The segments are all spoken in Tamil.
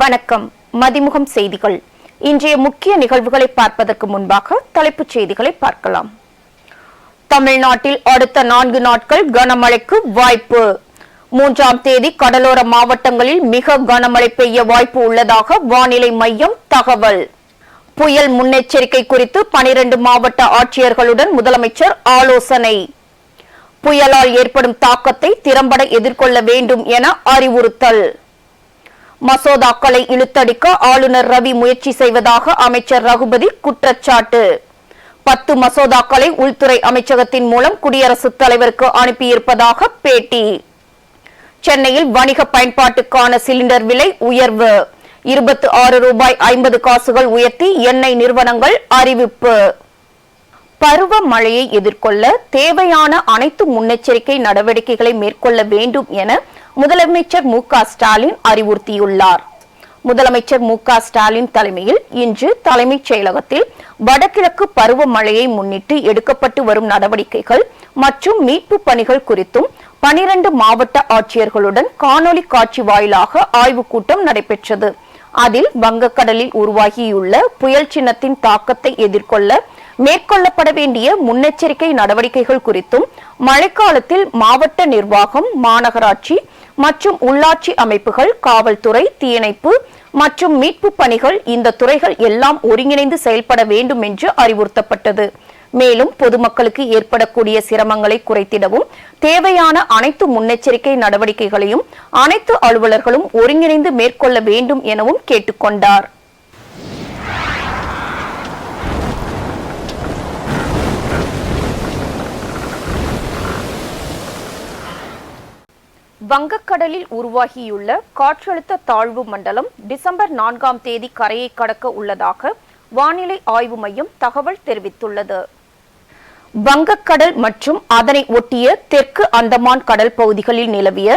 வணக்கம். மதிமுகம் செய்திகள். இன்றைய முக்கிய நிகழ்வுகளை பார்ப்பதற்கு முன்பாக தலைப்புச் செய்திகளை பார்க்கலாம். தமிழ்நாட்டில் அடுத்த நான்கு நாட்கள் கனமழைக்கு வாய்ப்பு. மூன்றாம் தேதி கடலோர மாவட்டங்களில் மிக கனமழை பெய்ய வாய்ப்பு உள்ளதாக வானிலை மையம் தகவல். புயல் முன்னெச்சரிக்கை குறித்து பனிரண்டு மாவட்ட ஆட்சியர்களுடன் முதலமைச்சர் ஆலோசனை. புயலால் ஏற்படும் தாக்கத்தை திறம்பட எதிர்கொள்ள வேண்டும் என அறிவுறுத்தல். மசோதாக்களை இழுத்தடிக்க ஆளுநர் ரவி முயற்சி செய்வதாக அமைச்சர் ரகுபதி குற்றச்சாட்டு. பத்து மசோதாக்களை உள்துறை அமைச்சகத்தின் மூலம் குடியரசுத் தலைவருக்கு அனுப்பியிருப்பதாக பேட்டி. சென்னையில் வணிக பயன்பாட்டுக்கான சிலிண்டர் விலை உயர்வு. இருபத்தி ஆறு ரூபாய் ஐம்பது காசுகள் உயர்த்தி எண்ணெய் நிறுவனங்கள் அறிவிப்பு. பருவமழையை எதிர்கொள்ள தேவையான அனைத்து முன்னெச்சரிக்கை நடவடிக்கைகளை மேற்கொள்ள வேண்டும் என முதலமைச்சர் மு க ஸ்டாலின் அறிவுறுத்தியுள்ளார். முதலமைச்சர் மு ஸ்டாலின் தலைமையில் இன்று தலைமைச் செயலகத்தில் வடகிழக்கு பருவமழையை முன்னிட்டு எடுக்கப்பட்டு வரும் நடவடிக்கைகள் மற்றும் மீட்பு பணிகள் குறித்தும் பனிரண்டு மாவட்ட ஆட்சியர்களுடன் காணொலி காட்சி வாயிலாக ஆய்வுக் கூட்டம் நடைபெற்றது. அதில் வங்கக்கடலில் உருவாகியுள்ள புயல் சின்னத்தின் தாக்கத்தை எதிர்கொள்ள மேற்கொள்ளப்பட வேண்டிய முன்னெச்சரிக்கை நடவடிக்கைகள் குறித்தும் மழைக்காலத்தில் மாவட்ட நிர்வாகம் மாநகராட்சி மற்றும் உள்ளாட்சி அமைப்புகள் காவல்துறை தீயணைப்பு மற்றும் மீட்பு பணிகள் இந்த துறைகள் எல்லாம் ஒருங்கிணைந்து செயல்பட வேண்டும் என்று அறிவுறுத்தப்பட்டது. மேலும் பொதுமக்களுக்கு ஏற்படக்கூடிய சிரமங்களை குறைத்திடவும் தேவையான அனைத்து முன்னெச்சரிக்கை நடவடிக்கைகளையும் அனைத்து அலுவலர்களும் ஒருங்கிணைந்து மேற்கொள்ள வேண்டும் எனவும் கேட்டுக்கொண்டார். வங்கக்கடலில் உருவாகியுள்ள காற்றழுத்த தாழ்வு மண்டலம் டிசம்பர் நான்காம் தேதி கரையை கடக்க உள்ளதாக வானிலை ஆய்வு மையம் தகவல் தெரிவித்துள்ளது. வங்கக்கடல் மற்றும் அதனை ஒட்டிய தெற்கு அந்தமான் கடல் பகுதிகளில் நிலவிய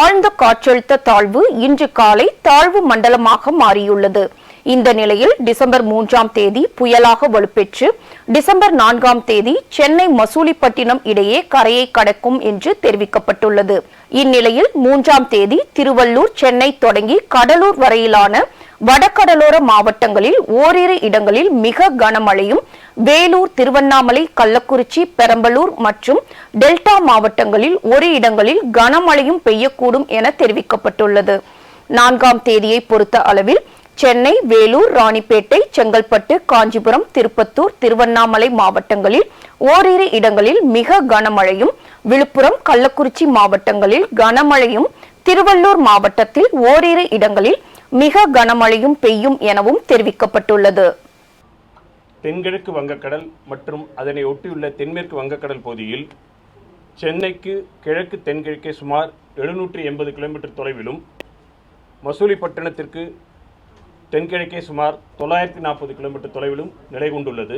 ஆழ்ந்த காற்றழுத்த தாழ்வு இன்று காலை தாழ்வு மண்டலமாக மாறியுள்ளது. இந்த நிலையில் டிசம்பர் மூன்றாம் தேதி புயலாக வலுப்பெற்று டிசம்பர் நான்காம் தேதி சென்னை மசூலிப்பட்டினம் இடையே கரையை கடக்கும் என்று தெரிவிக்கப்பட்டுள்ளது. இந்நிலையில் மூன்றாம் தேதி திருவள்ளூர் சென்னை தொடங்கி கடலூர் வரையிலான வடகடலோர மாவட்டங்களில் ஓரிரு இடங்களில் மிக கனமழையும் வேலூர் திருவண்ணாமலை கள்ளக்குறிச்சி பெரம்பலூர் மற்றும் டெல்டா மாவட்டங்களில் ஒரு இடங்களில் கனமழையும் பெய்யக்கூடும் என தெரிவிக்கப்பட்டுள்ளது. நான்காம் தேதியை பொறுத்த அளவில் சென்னை வேலூர் ராணிப்பேட்டை செங்கல்பட்டு காஞ்சிபுரம் திருப்பத்தூர் திருவண்ணாமலை மாவட்டங்களில் ஓரிரு இடங்களில் மிக கனமழையும் விழுப்புரம் கள்ளக்குறிச்சி மாவட்டங்களில் கனமழையும் திருவள்ளூர் மாவட்டத்தில் ஓரிரு இடங்களில் மிக கனமழையும் பெய்யும் எனவும் தெரிவிக்கப்பட்டுள்ளது. தென்கிழக்கு வங்கக்கடல் மற்றும் அதனை ஒட்டியுள்ள தென்மேற்கு வங்கக்கடல் பகுதியில் சென்னைக்கு கிழக்கு தென்கிழக்கே சுமார் எழுநூற்றி எண்பது கிலோமீட்டர் தொலைவிலும் மசூலிப்பட்டினத்திற்கு தென்கிழக்கே சுமார் தொள்ளாயிரத்தி நாற்பது கிலோமீட்டர் தொலைவிலும் நிலை கொண்டுள்ளது.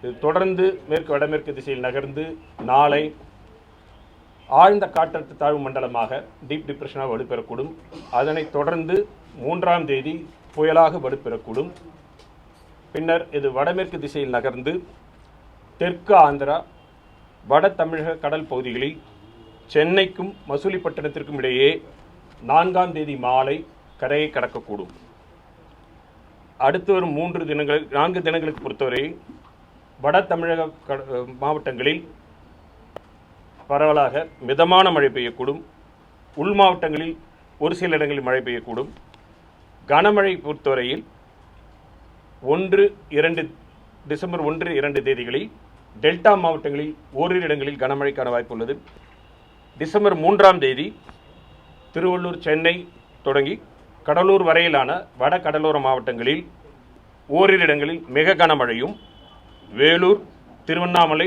இது தொடர்ந்து மேற்கு வடமேற்கு திசையில் நகர்ந்து நாளை ஆழ்ந்த காற்றழுத்த தாழ்வு மண்டலமாக டீப் டிப்ரெஷனாக வலுப்பெறக்கூடும். அதனைத் தொடர்ந்து மூன்றாம் தேதி புயலாக வலுப்பெறக்கூடும். பின்னர் இது வடமேற்கு திசையில் நகர்ந்து தெற்கு ஆந்திரா வட தமிழக கடல் பகுதிகளில் சென்னைக்கும் மசூலிப்பட்டினத்திற்கும் இடையே நான்காம் தேதி மாலை கரையை கடக்கக்கூடும். அடுத்து வரும் மூன்று தினங்கள் நான்கு தினங்களுக்கு பொறுத்தவரை வட தமிழக கட- மாவட்டங்களில் பரவலாக மிதமான மழை பெய்யக்கூடும். உள் மாவட்டங்களில் ஒரு சில இடங்களில் மழை பெய்யக்கூடும். கனமழை பொறுத்தவரையில் ஒன்று இரண்டு டிசம்பர் ஒன்று இரண்டு தேதிகளில் டெல்டா மாவட்டங்களில் ஓரிரு இடங்களில் கனமழைக்கான வாய்ப்பு உள்ளது. டிசம்பர் மூன்றாம் தேதி திருவள்ளூர் சென்னை தொடங்கி கடலூர் வரையிலான வட கடலோர மாவட்டங்களில் ஓரிரு இடங்களில் மிக கனமழையும் வேலூர் திருவண்ணாமலை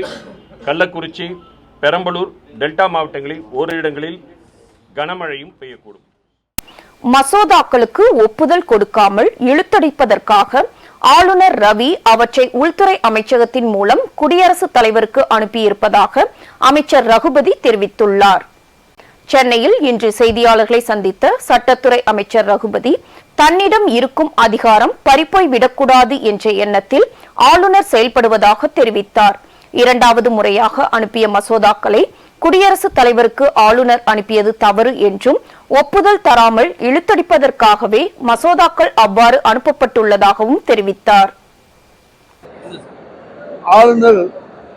கள்ளக்குறிச்சி பெரம்பலூர் டெல்டா மாவட்டங்களில் ஓரிரு இடங்களில் கனமழையும் பெய்யக்கூடும். மசோதாக்களுக்கு ஒப்புதல் கொடுக்காமல் இழுத்தடிப்பதற்காக ஆளுநர் ரவி அவற்றை உள்துறை அமைச்சகத்தின் மூலம் குடியரசுத் தலைவருக்கு அனுப்பியிருப்பதாக அமைச்சர் ரகுபதி தெரிவித்துள்ளார். சென்னையில் இன்று செய்தியாளர்களை சந்தித்த சட்டத்துறை அமைச்சர் ரகுபதி தன்னிடம் இருக்கும் அதிகாரம் பறிப்போய் விடக்கூடாது என்ற எண்ணத்தில் ஆளுநர் செயல்படுவதாக தெரிவித்தார். இரண்டாவது முறையாக அனுப்பிய மசோதாக்களை குடியரசுத் தலைவருக்கு ஆளுநர் அனுப்பியது தவறு என்றும் ஒப்புதல் தராமல் இழுத்தடிப்பதற்காகவே மசோதாக்கள் அவ்வாறு அனுப்பப்பட்டுள்ளதாகவும் தெரிவித்தார். ஆளுநர்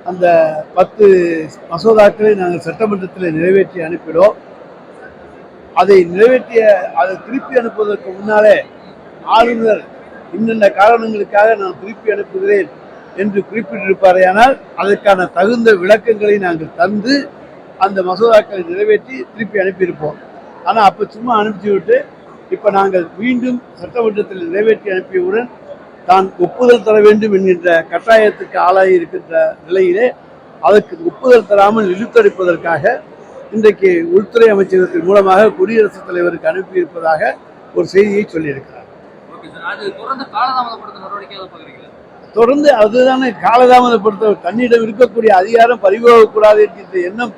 அந்த பத்து மசோதாக்களை நாங்கள் சட்டமன்றத்தில் நிறைவேற்றி அனுப்பினோம். அதை நிறைவேற்றிய அதை திருப்பி அனுப்புவதற்கு முன்னாலே ஆளுநர் இன்னென்ன காரணங்களுக்காக நான் திருப்பி அனுப்புகிறேன் என்று குறிப்பிட்டிருப்பாரையானால் அதற்கான தகுந்த விளக்கங்களை நாங்கள் தந்து அந்த மசோதாக்களை நிறைவேற்றி திருப்பி அனுப்பியிருப்போம். ஆனால் அப்போ சும்மா அனுப்பிச்சு விட்டு இப்போ நாங்கள் மீண்டும் சட்டமன்றத்தில் நிறைவேற்றி அனுப்பியவுடன் தான் ஒப்புதல் தர வேண்டும் என்கின்ற கட்டாயத்துக்கு ஆளாகி இருக்கின்ற நிலையிலே அதற்கு ஒப்புதல் தராமல் இழுத்தடிப்பதற்காக இன்றைக்கு உள்துறை அமைச்சகத்தின் மூலமாக குடியரசுத் தலைவருக்கு அனுப்பியிருப்பதாக ஒரு செய்தியை சொல்லியிருக்கிறார். தொடர்ந்து அதுதானே காலதாமதப்படுத்த தன்னிடம் இருக்கக்கூடிய அதிகாரம் பறிபோகக்கூடாது என்கின்ற எண்ணம்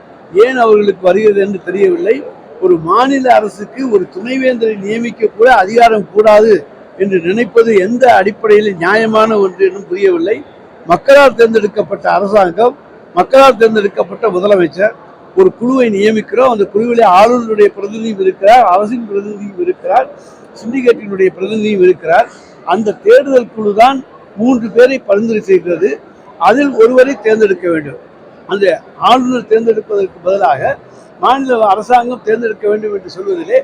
ஏன் அவர்களுக்கு வருகிறது என்று தெரியவில்லை. ஒரு மாநில அரசுக்கு ஒரு துணைவேந்தரை நியமிக்க கூட அதிகாரம் கூடாது என்று நினைப்பது எந்த அடிப்படையில் நியாயமான ஒன்று என்றும் புரியவில்லை. மக்களால் தேர்ந்தெடுக்கப்பட்ட அரசாங்கம் மக்களால் தேர்ந்தெடுக்கப்பட்ட முதலமைச்சர் ஒரு குழுவை நியமிக்கிறோம். அந்த குழுவிலே ஆளுநருடைய பிரதிநிதியும் இருக்கிறார் அரசின் பிரதிநிதியும் இருக்கிறார் சிண்டிகேட்டினுடைய பிரதிநிதியும் இருக்கிறார். அந்த தேர்தல் குழு தான் மூன்று பேரை பரிந்துரை செய்கிறது. அதில் ஒருவரை தேர்ந்தெடுக்க வேண்டும். அந்த ஆளுநர் தேர்ந்தெடுப்பதற்கு பதிலாக மாநில அரசாங்கம் தேர்ந்தெடுக்க வேண்டும் என்று சொல்வதிலே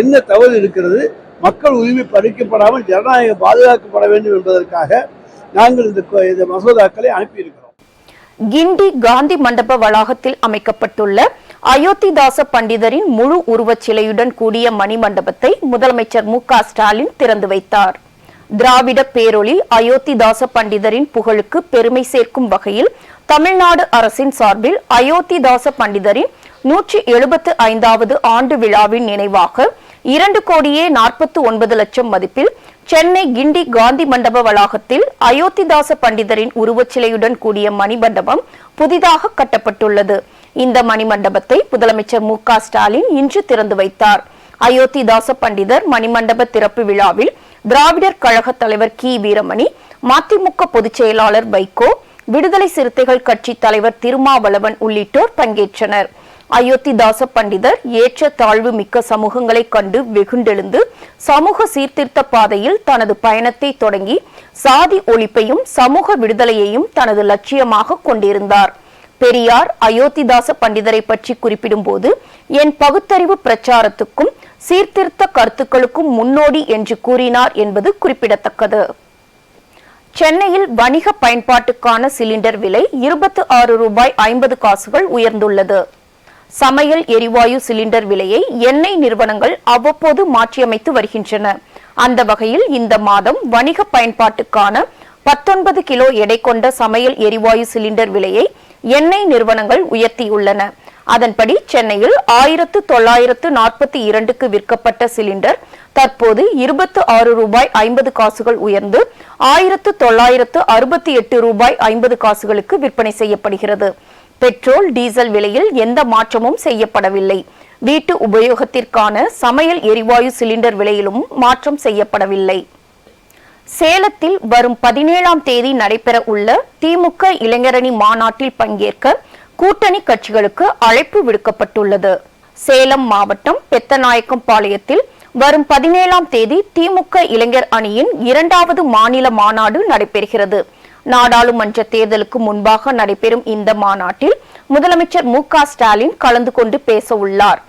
என்ன தவறு இருக்கிறது? மக்கள் உரிமை பறிக்கப்படாமல் ஜனநாயகம் பாதுகாக்கப்பட வேண்டும் என்பதற்காக நாங்கள் இந்த மசோதாக்களை அனுப்பியிருக்கிறோம். கிண்டி காந்தி மண்டப வளாகத்தில் அமைக்கப்பட்டுள்ள அயோத்திதாச பண்டிதரின் முழு உருவச் சிலையுடன் கூடிய மணிமண்டபத்தை முதலமைச்சர் மு க ஸ்டாலின் திறந்து வைத்தார். திராவிட பேரொளி அயோத்திதாச பண்டிதரின் புகழுக்கு பெருமை சேர்க்கும் வகையில் தமிழ்நாடு அரசின் சார்பில் அயோத்திதாச பண்டிதரின் நூற்றி எழுபத்து ஐந்தாவது ஆண்டு விழாவின் நினைவாக இரண்டு கோடியே நாற்பத்து ஒன்பது லட்சம் மதிப்பில் சென்னை கிண்டி காந்தி மண்டப வளாகத்தில் அயோத்திதாச பண்டிதரின் உருவச்சிலையுடன் கூடிய மணிமண்டபம் புதிதாக கட்டப்பட்டுள்ளது. இந்த மணிமண்டபத்தை முதலமைச்சர் மு க ஸ்டாலின் இன்று திறந்து வைத்தார். அயோத்திதாச பண்டிதர் மணிமண்டப திறப்பு விழாவில் திராவிடர் கழக தலைவர் கி. வீரமணி மதிமுக பொதுச் செயலாளர் வைகோ விடுதலை சிறுத்தைகள் கட்சி தலைவர் திருமாவளவன் உள்ளிட்டோர் பங்கேற்றனர். அயோத்திதாச பண்டிதர் ஏற்ற தாழ்வு மிக்க சமூகங்களை கண்டு வெகுண்டெழுந்து சமூக சீர்திருத்த பாதையில் தனது பயணத்தை தொடங்கி சாதி ஒழிப்பையும் சமூக விடுதலையையும் தனது லட்சியமாக கொண்டிருந்தார். பெரியார் அயோத்திதாச பண்டிதரை பற்றி குறிப்பிடும்போது என் பகுத்தறிவு பிரச்சாரத்துக்கும் சீர்திருத்த கருத்துக்களுக்கும் முன்னோடி என்று கூறினார் என்பது குறிப்பிடத்தக்கது. சென்னையில் வணிக பயன்பாட்டுக்கான சிலிண்டர் விலை இருபத்து ஆறு ரூபாய் ஐம்பது காசுகள் உயர்ந்துள்ளது. சமையல் எரிவாயு சிலிண்டர் விலையை எண்ணெய் நிறுவனங்கள் அவ்வப்போது மாற்றியமைத்து வருகின்றன. அந்த வகையில் இந்த மாதம் வணிக பயன்பாட்டுக்கான பத்தொன்பது கிலோ எடை கொண்ட சமையல் எரிவாயு சிலிண்டர் விலையை எண்ணெய் நிறுவனங்கள் உயர்த்தியுள்ளன. அதன்படி சென்னையில் ஆயிரத்து தொள்ளாயிரத்து நாற்பத்தி இரண்டுக்கு விற்கப்பட்ட சிலிண்டர் தற்போது இருபத்து ஆறு ரூபாய் ஐம்பது காசுகள் உயர்ந்து ஆயிரத்து தொள்ளாயிரத்து அறுபத்தி எட்டு ரூபாய் ஐம்பது காசுகளுக்கு விற்பனை செய்யப்படுகிறது. பெட்ரோல் டீசல் விலையில் எந்த மாற்றமும் செய்யப்படவில்லை. வீட்டு உபயோகத்திற்கான சமையல் எரிவாயு சிலிண்டர் விலையிலும் மாற்றம் செய்யப்படவில்லை. சேலத்தில் வரும் பதினேழாம் தேதி நடைபெற உள்ள திமுக இளைஞரணி மாநாட்டில் பங்கேற்க கூட்டணி கட்சிகளுக்கு அழைப்பு விடுக்கப்பட்டுள்ளது. சேலம் மாவட்டம் பெத்தநாயக்கம் பாளையத்தில் வரும் பதினேழாம் தேதி திமுக இளைஞர் அணியின் இரண்டாவது மாநில மாநாடு நடைபெறுகிறது. நாடாளுமன்ற தேர்தலுக்கு முன்பாக நடைபெறும் இந்த மாநாட்டில் முதலமைச்சர் மு க ஸ்டாலின் கலந்து கொண்டு பேச உள்ளார்.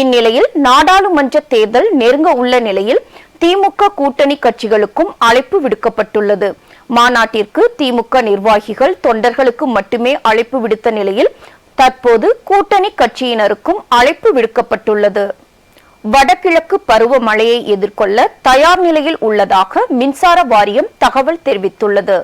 இந்நிலையில் நாடாளுமன்ற தேர்தல் நெருங்க உள்ள நிலையில் திமுக கூட்டணி கட்சிகளுக்கும் அழைப்பு விடுக்கப்பட்டுள்ளது. மாநாட்டிற்கு திமுக நிர்வாகிகள் தொண்டர்களுக்கு மட்டுமே அழைப்பு விடுத்த நிலையில் தற்போது கூட்டணி கட்சியினருக்கும் அழைப்பு விடுக்கப்பட்டுள்ளது. வடகிழக்கு பருவமழையை எதிர்கொள்ள தயார் நிலையில் உள்ளதாக மின்சார வாரியம் தகவல் தெரிவித்துள்ளது.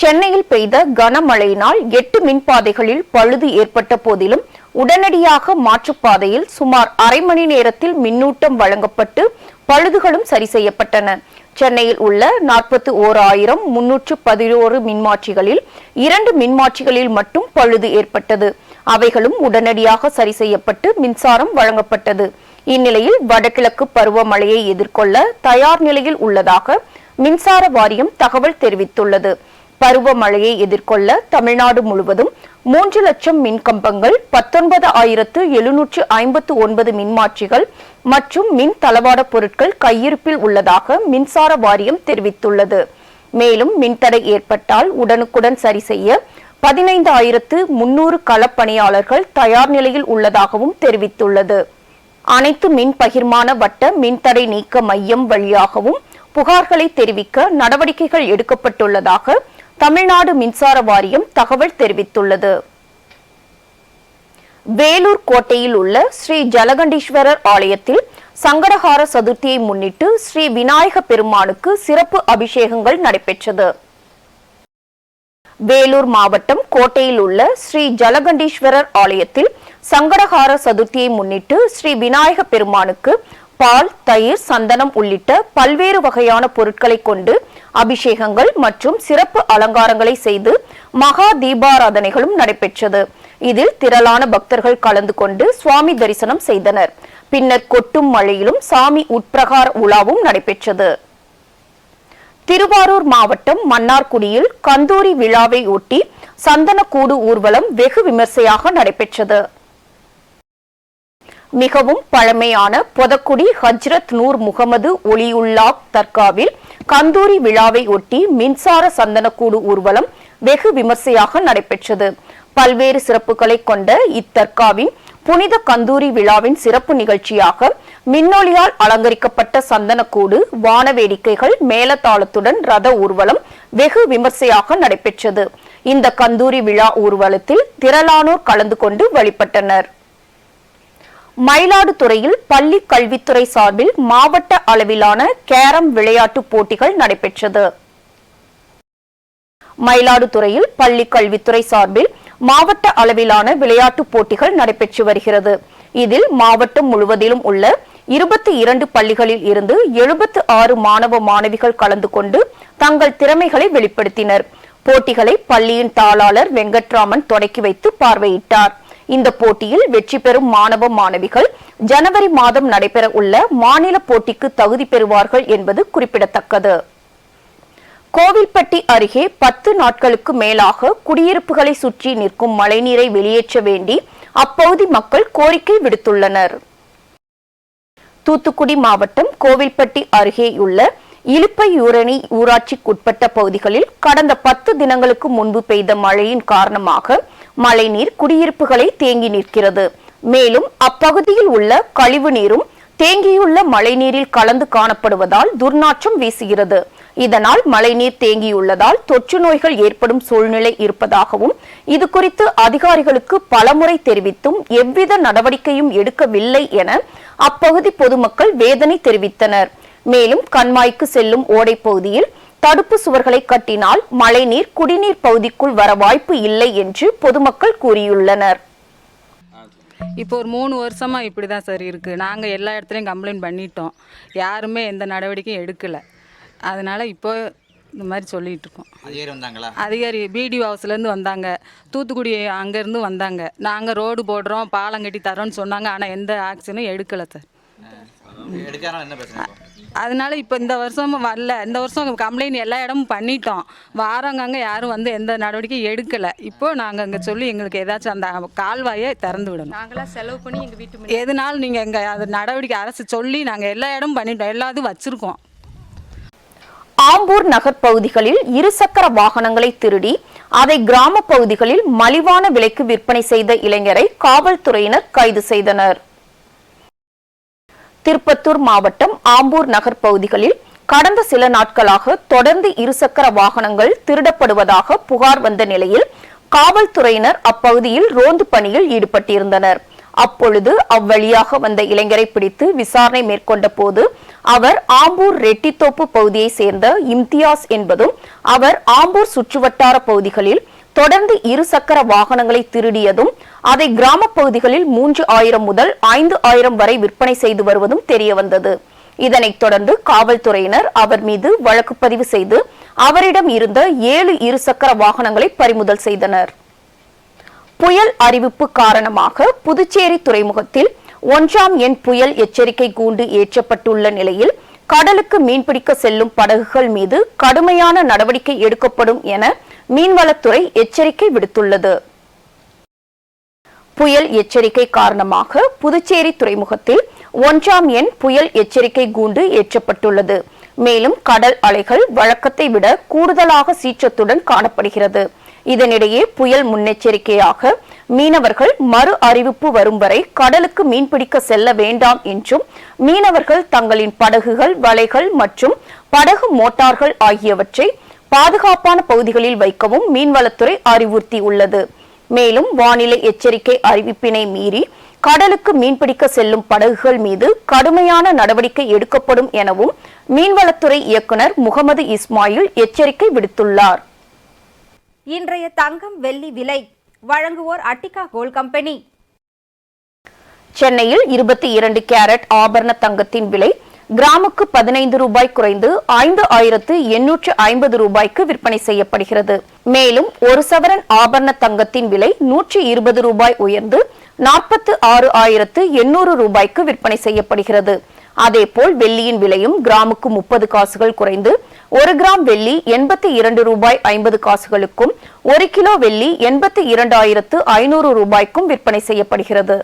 சென்னையில் பெய்த கனமழையினால் எட்டு மின்பாதைகளில் பழுது ஏற்பட்ட போதிலும் உடனடியாக மாற்றுப்பாதையில் சுமார் அரை மணி நேரத்தில் மின்னூட்டம் வழங்கப்பட்டு பழுதுகளும் சரி செய்யப்பட்டன. சென்னையில் உள்ள நாற்பத்தி ஓர் ஆயிரம் முன்னூற்று பதினோரு மின்மாற்றிகளில் இரண்டு மின்மாற்றிகளில் மட்டும் பழுது ஏற்பட்டது. அவைகளும் உடனடியாக சரி செய்யப்பட்டு மின்சாரம் வழங்கப்பட்டது. இந்நிலையில் வடகிழக்கு பருவமழையை எதிர்கொள்ள தயார் நிலையில் உள்ளதாக மின்சார வாரியம் தகவல் தெரிவித்துள்ளது. பருவமழையை எதிர்கொள்ள தமிழ்நாடு முழுவதும் மூன்று லட்சம் மின்கம்பங்கள் பத்தொன்பது ஆயிரத்து எழுநூற்று ஐம்பத்து ஒன்பது மின்மாற்றிகள் மற்றும் மின் தளவாட பொருட்கள் கையிருப்பில் உள்ளதாக மின்சார வாரியம் தெரிவித்துள்ளது. மேலும் மின்தடை ஏற்பட்டால் உடனுக்குடன் சரி செய்ய பதினைந்து ஆயிரத்து முன்னூறு களப்பணியாளர்கள் தயார் நிலையில் உள்ளதாகவும் தெரிவித்துள்ளது. அனைத்து மின் பகிர்மான வட்ட மின்தடை நீக்க மையம் வழியாகவும் புகார்களை தெரிவிக்க நடவடிக்கைகள் எடுக்கப்பட்டுள்ளதாக தமிழ்நாடு மின்சார வாரியம் தகவல் தெரிவித்துள்ளது. வேலூர் கோட்டையில் உள்ள ஸ்ரீ ஜலகண்டீஸ்வரர் ஆலயத்தில் சங்கடஹார சதுர்த்தியை முன்னிட்டு ஸ்ரீ விநாயக பெருமானுக்கு சிறப்பு அபிஷேகங்கள் நடைபெற்றது. வேலூர் மாவட்டம் கோட்டையில் உள்ள ஸ்ரீ ஜலகண்டீஸ்வரர் ஆலயத்தில் சங்கடஹார சதுர்த்தியை முன்னிட்டு ஸ்ரீ விநாயக பெருமானுக்கு பால் தயிர் சந்தனம் உள்ளிட்ட பல்வேறு வகையான பொருட்களை கொண்டு அபிஷேகங்கள் மற்றும் சிறப்பு அலங்காரங்களை செய்து மகா தீபாராதனைகளும் நடைபெற்றது. இதில் திரளான பக்தர்கள் கலந்து கொண்டு சுவாமி தரிசனம் செய்தனர். பின்னர் கொட்டும் மழையிலும் சாமி உட்பிரகார உலாவும் நடைபெற்றது. திருவாரூர் மாவட்டம் மன்னார்குடியில் கந்தூரி விழாவை ஒட்டி சந்தனக்கூடு ஊர்வலம் வெகு விமர்சையாக நடைபெற்றது. மிகவும் பழமையான பொதக்குடி ஹஜ்ரத் நூர் முகமது ஒளியுல்லா தர்காவில் கந்தூரி விழாவை ஒட்டி மின்சார சந்தனக்கூடு ஊர்வலம் வெகு விமர்சையாக நடைபெற்றது. பல்வேறு சிறப்புகளை கொண்ட இத்தர்காவின் புனித கந்தூரி விழாவின் சிறப்பு நிகழ்ச்சியாக மின்னொலியால் அலங்கரிக்கப்பட்ட சந்தனக்கூடு வான வேடிக்கைகள் மேலதாளத்துடன் ரத ஊர்வலம் வெகு விமர்சையாக நடைபெற்றது. இந்த கந்தூரி விழா ஊர்வலத்தில் திரளானோர் கலந்து கொண்டு வழிபட்டனர். மயிலாடுதுறையில் பள்ளி கல்வித்துறை சார்பில் மாவட்ட அளவிலான கேரம் விளையாட்டு போட்டிகள் நடைபெற்றது. மயிலாடுதுறையில் பள்ளி கல்வித்துறை சார்பில் மாவட்ட அளவிலான விளையாட்டு போட்டிகள் நடைபெற்று வருகிறது. இதில் மாவட்டம் முழுவதிலும் உள்ள இருபத்தி இரண்டு பள்ளிகளில் இருந்து எழுபத்து ஆறு மாணவ மாணவிகள் கலந்து கொண்டு தங்கள் திறமைகளை வெளிப்படுத்தினர். போட்டிகளை பள்ளியின் தாளாளர் வெங்கட்ராமன் தொடக்கி வைத்து பார்வையிட்டார். இந்த போட்டியில் வெற்றி பெறும் மாணவ மாணவிகள் ஜனவரி மாதம் நடைபெற உள்ள மாநில போட்டிக்கு தகுதி பெறுவார்கள் என்பது குறிப்பிடத்தக்கது. கோவில்பட்டி அருகே பத்து நாட்களுக்கு மேலாக குடியிருப்புகளை சுற்றி நிற்கும் மழைநீரை வெளியேற்ற வேண்டி அப்பகுதி மக்கள் கோரிக்கை விடுத்துள்ளனர். தூத்துக்குடி மாவட்டம் கோவில்பட்டி அருகேயுள்ள இலுப்பையூரணி ஊராட்சிக்குட்பட்ட பகுதிகளில் கடந்த பத்து தினங்களுக்கு முன்பு பெய்த மழையின் காரணமாக மழைநீர் குடியிருப்புகளை தேங்கி நிற்கிறது. மேலும் அப்பகுதியில் உள்ள கழிவு நீரும் தேங்கியுள்ள மழைநீரில் கலந்து காணப்படுவதால் துர்நாற்றம் வீசுகிறது. இதனால் மழைநீர் தேங்கியுள்ளதால் தொற்று நோய்கள் ஏற்படும் சூழ்நிலை இருப்பதாகவும் இது குறித்து அதிகாரிகளுக்கு பலமுறை தெரிவித்தும் எவ்வித நடவடிக்கையும் எடுக்கவில்லை என அப்பகுதி பொதுமக்கள் வேதனை தெரிவித்தனர். மேலும் கண்மாய்க்கு செல்லும் ஓடை பகுதியில் தடுப்பு சுவர்களை கட்டினால் மழைநீர் குடிநீர் பகுதிக்குள் வர வாய்ப்பு இல்லை என்று பொதுமக்கள் கூறியுள்ளனர். இப்போ ஒரு மூணு வருஷமாக இப்படி தான் சார் இருக்குது நாங்கள் எல்லா இடத்துலையும் கம்ப்ளைண்ட் பண்ணிட்டோம். யாருமே எந்த நடவடிக்கையும் எடுக்கலை. அதனால் இப்போ இந்த மாதிரி சொல்லிகிட்டு இருக்கோம். அதிகாரி வந்தாங்களா? அதிகாரி பிடிஓ ஹவுஸ்லேருந்து வந்தாங்க. தூத்துக்குடி அங்கேருந்து வந்தாங்க. நாங்கள் ரோடு போடுறோம் பாலம் கட்டி தரோன்னு சொன்னாங்க. ஆனால் எந்த ஆக்ஷனும் எடுக்கலை சார். என்ன பிரச்சனை அதனால இப்போ இந்த வருஷம் வரல. இந்த வருஷம் கம்ப்ளைண்ட் எல்லா இடமும் பண்ணிட்டோம். வாரவங்க யாரும் வந்து எந்த நடவடிக்கையும் எடுக்கலை. இப்போ நாங்கள் இங்கே சொல்லி எங்களுக்கு ஏதாச்சும் அந்த கால்வாயை திறந்து விடணும். நாங்களாம் செலவு பண்ணி எங்கள் வீட்டு முன்னாடி எதுனாலும் நீங்கள் எங்கள் அது நடவடிக்கை அரசு சொல்லி நாங்கள் எல்லா இடமும் பண்ணிட்டோம். எல்லாத்தையும் வச்சுருக்கோம். ஆம்பூர் நகர் பகுதிகளில் இருசக்கர வாகனங்களை திருடி அதை கிராம பகுதிகளில் மலிவான விலைக்கு விற்பனை செய்த இளைஞரை காவல்துறையினர் கைது செய்தனர். திருப்பத்தூர் மாவட்டம் ஆம்பூர் நகர் பகுதிகளில் கடந்த சில நாட்களாக தொடர்ந்து இருசக்கர வாகனங்கள் திருடப்படுவதாக புகார் வந்த நிலையில் காவல்துறையினர் அப்பகுதியில் ரோந்து பணியில் ஈடுபட்டிருந்தனர். அப்பொழுது அவ்வழியாக வந்த இளைஞரை பிடித்து விசாரணை மேற்கொண்ட போது அவர் ஆம்பூர் ரெட்டித்தோப்பு பகுதியைச் சேர்ந்த இம்தியாஸ் என்பதும் அவர் ஆம்பூர் சுற்றுவட்டார பகுதிகளில் தொடர்ந்து இருசக்கர வாகனங்களை திருடியதும் அதை கிராம பகுதிகளில் மூன்று ஆயிரம் முதல் ஐந்து ஆயிரம் வரை விற்பனை செய்து வருவதும் தெரியவந்தது. இதனைத் தொடர்ந்து காவல்துறையினர் அவர் மீது வழக்கு பதிவு செய்து அவரிடம் இருந்த ஏழு இருசக்கர வாகனங்களை பறிமுதல் செய்தனர். புயல் அறிவிப்பு காரணமாக புதுச்சேரி துறைமுகத்தில் ஒன்றாம் எண் புயல் எச்சரிக்கை கூண்டு ஏற்றப்பட்டுள்ள நிலையில் கடலுக்கு மீன்பிடிக்க செல்லும் படகுகள் மீது கடுமையான நடவடிக்கை எடுக்கப்படும் என மீன்வளத்துறை எச்சரிக்கை விடுத்துள்ளது. புயல் எச்சரிக்கை காரணமாக புதுச்சேரி துறைமுகத்தில் ஒன்றாம் எண் புயல் எச்சரிக்கை கூண்டு ஏற்றப்பட்டுள்ளது. மேலும் கடல் அலைகள் வழக்கத்தை விட கூடுதலாக சீற்றத்துடன் காணப்படுகிறது. இதனிடையே புயல் முன்னெச்சரிக்கையாக மீனவர்கள் மறு அறிவிப்பு வரும் வரை கடலுக்கு மீன்பிடிக்க செல்ல வேண்டாம் என்றும் மீனவர்கள் தங்களின் படகுகள் வலைகள் மற்றும் படகு மோட்டார்கள் ஆகியவற்றை பாதுகாப்பான பகுதிகளில் வைக்கவும் மீன்வளத்துறை அறிவுறுத்தியுள்ளது. மேலும் வானிலை எச்சரிக்கை அறிவிப்பினை மீறி கடலுக்கு மீன்பிடிக்க செல்லும் படகுகள் மீது கடுமையான நடவடிக்கை எடுக்கப்படும் எனவும் மீன்வளத்துறை இயக்குனர் முகமது இஸ்மாயில் எச்சரிக்கை விடுத்துள்ளார். இன்றைய தங்கம் வெள்ளி விலை வழங்குவோர் அட்டிகா கோல்ட் கம்பெனி. சென்னையில் இருபத்தி இரண்டு கேரட் ஆபரண தங்கத்தின் விலை கிராமுக்கு பதினைந்து ரூபாய் குறைந்து ஐந்து ஆயிரத்து எண்ணூற்று ஐம்பது ரூபாய்க்கு விற்பனை செய்யப்படுகிறது. மேலும் ஒரு சவரன் ஆபரண தங்கத்தின் விலை நூற்றி இருபது ரூபாய் உயர்ந்து நாற்பத்து ஆறு ஆயிரத்து எண்ணூறு ரூபாய்க்கு விற்பனை செய்யப்படுகிறது. அதேபோல் வெள்ளியின் விலையும் கிராமுக்கு முப்பது காசுகள் குறைந்து ஒரு கிராம் வெள்ளி எண்பத்தி இரண்டு ரூபாய் ஐம்பது காசுகளுக்கும் ஒரு கிலோ வெள்ளி எண்பத்தி இரண்டாயிரத்து ஐநூறு ரூபாய்க்கும் விற்பனை செய்யப்படுகிறது.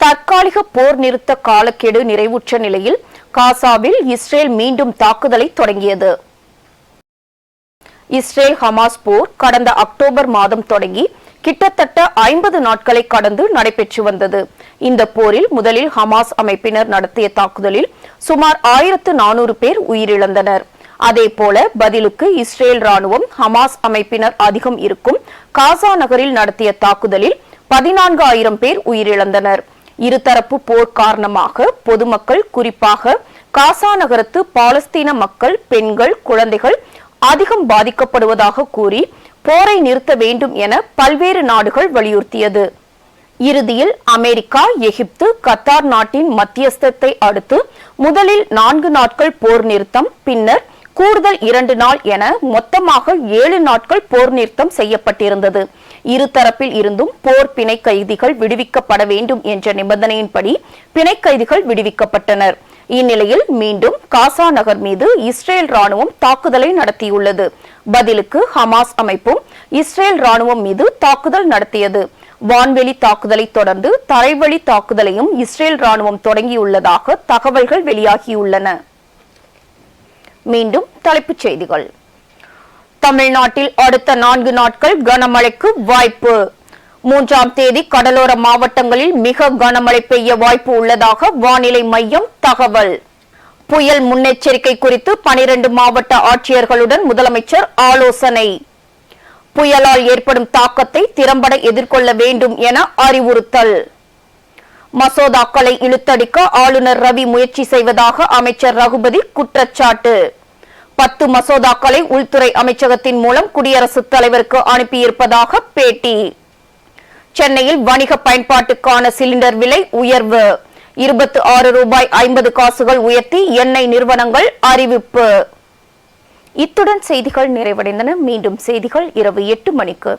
தற்காலிக போர் நிறுத்த காலக்கெடு நிறைவுற்ற நிலையில் காசாவில் இஸ்ரேல் மீண்டும் தாக்குதலை தொடங்கியது. இஸ்ரேல் ஹமாஸ் போர் கடந்த அக்டோபர் மாதம் தொடங்கி கிட்டத்தட்ட ஐம்பது நாட்களை கடந்து நடைபெற்று வந்தது. இந்த போரில் முதலில் ஹமாஸ் அமைப்பினர் நடத்திய தாக்குதலில் சுமார் ஆயிரத்து நானூறு பேர் உயிரிழந்தனர். அதேபோல பதிலுக்கு இஸ்ரேல் ராணுவம் ஹமாஸ் அமைப்பினர் அதிகம் இருக்கும் காசா நகரில் நடத்திய தாக்குதலில் பதினான்கு ஆயிரம் பேர் உயிரிழந்தனர். இருதரப்பு போர் காரணமாக பொதுமக்கள் குறிப்பாக காசா நகரத்து பாலஸ்தீன மக்கள் பெண்கள் குழந்தைகள் அதிகம் பாதிக்கப்படுவதாக கூறி போரை நிறுத்த வேண்டும் என பல்வேறு நாடுகள் வலியுறுத்தியது. இறுதியில் அமெரிக்கா எகிப்து கத்தார் நாட்டின் மத்தியஸ்தத்தை அடுத்து முதலில் நான்கு நாட்கள் போர் நிறுத்தம் பின்னர் கூடுதல் இரண்டு நாள் என மொத்தமாக ஏழு நாட்கள் போர் நிறுத்தம் செய்யப்பட்டிருந்தது. இருதரப்பில் இருந்தும் போர் பிணை கைதிகள் விடுவிக்கப்பட வேண்டும் என்ற நிபந்தனையின்படி பிணை கைதிகள் விடுவிக்கப்பட்டனர். இந்நிலையில் மீண்டும் காசா நகர் மீது இஸ்ரேல் ராணுவம் தாக்குதலை நடத்தியுள்ளது. பதிலுக்கு ஹமாஸ் அமைப்பும் இஸ்ரேல் ராணுவம் மீது தாக்குதல் நடத்தியது. வான்வெளி தாக்குதலை தொடர்ந்து தரைவழி தாக்குதலையும் இஸ்ரேல் ராணுவம் தொடங்கியுள்ளதாக தகவல்கள் வெளியாகியுள்ளன. மீண்டும் தலைப்புச் செய்திகள். தமிழ்நாட்டில் அடுத்த நான்கு நாட்கள் கனமழைக்கு வாய்ப்பு. மூன்றாம் தேதி கடலோர மாவட்டங்களில் மிக கனமழை பெய்ய வாய்ப்பு உள்ளதாக வானிலை மையம் தகவல். புயல் முன்னெச்சரிக்கை குறித்து பனிரண்டு மாவட்ட ஆட்சியர்களுடன் முதலமைச்சர் ஆலோசனை. புயலால் ஏற்படும் தாக்கத்தை திறம்பட எதிர்கொள்ள வேண்டும் என அறிவுறுத்தல். மசோதாக்களை இழுத்தடிக்க ஆளுநர் ரவி முயற்சி செய்வதாக அமைச்சர் ரகுபதி குற்றச்சாட்டு. பத்து மசோதாக்களை உள்துறை அமைச்சகத்தின் மூலம் குடியரசுத் தலைவருக்கு அனுப்பியிருப்பதாக பேட்டி. சென்னையில் வணிக பயன்பாட்டுக்கான சிலிண்டர் விலை உயர்வு. இருபத்தி ஆறு ரூபாய் ஐம்பது காசுகள் உயர்த்தி எண்ணெய் நிறுவனங்கள் அறிவிப்பு. இத்துடன் செய்திகள் நிறைவடைந்தன. மீண்டும் செய்திகள் இரவு எட்டு மணிக்கு.